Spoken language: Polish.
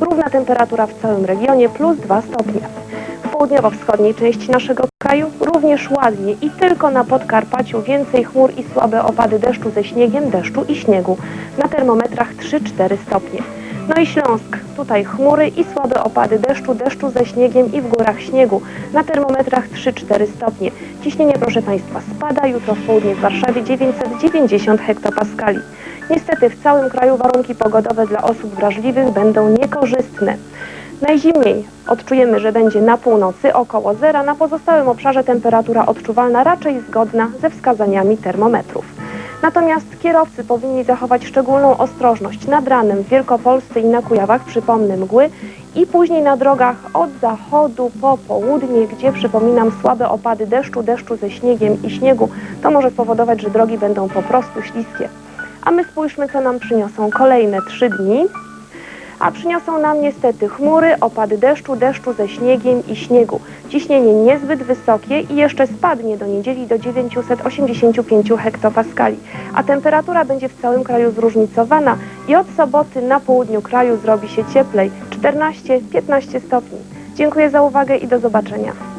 Równa temperatura w całym regionie plus 2 stopnie. W południowo-wschodniej części naszego kraju również ładnie i tylko na Podkarpaciu więcej chmur i słabe opady deszczu ze śniegiem, deszczu i śniegu. Na termometrach 3-4 stopnie. No i Śląsk, tutaj chmury i słabe opady deszczu, deszczu ze śniegiem i w górach śniegu. Na termometrach 3-4 stopnie. Ciśnienie, proszę Państwa, spada. Jutro w południe w Warszawie 990 hektopaskali. Niestety w całym kraju warunki pogodowe dla osób wrażliwych będą niekorzystne. Najzimniej odczujemy, że będzie na północy około zera, na pozostałym obszarze temperatura odczuwalna raczej zgodna ze wskazaniami termometrów. Natomiast kierowcy powinni zachować szczególną ostrożność nad ranem w Wielkopolsce i na Kujawach, przypomnę mgły, i później na drogach od zachodu po południe, gdzie przypominam słabe opady deszczu, deszczu ze śniegiem i śniegu, to może spowodować, że drogi będą po prostu śliskie. A my spójrzmy, co nam przyniosą kolejne trzy dni a przyniosą nam niestety chmury, opady deszczu, deszczu ze śniegiem i śniegu. Ciśnienie niezbyt wysokie i jeszcze spadnie do niedzieli do 985 hektopaskali, a temperatura będzie w całym kraju zróżnicowana i od soboty na południu kraju zrobi się cieplej 14-15 stopni. Dziękuję za uwagę i do zobaczenia.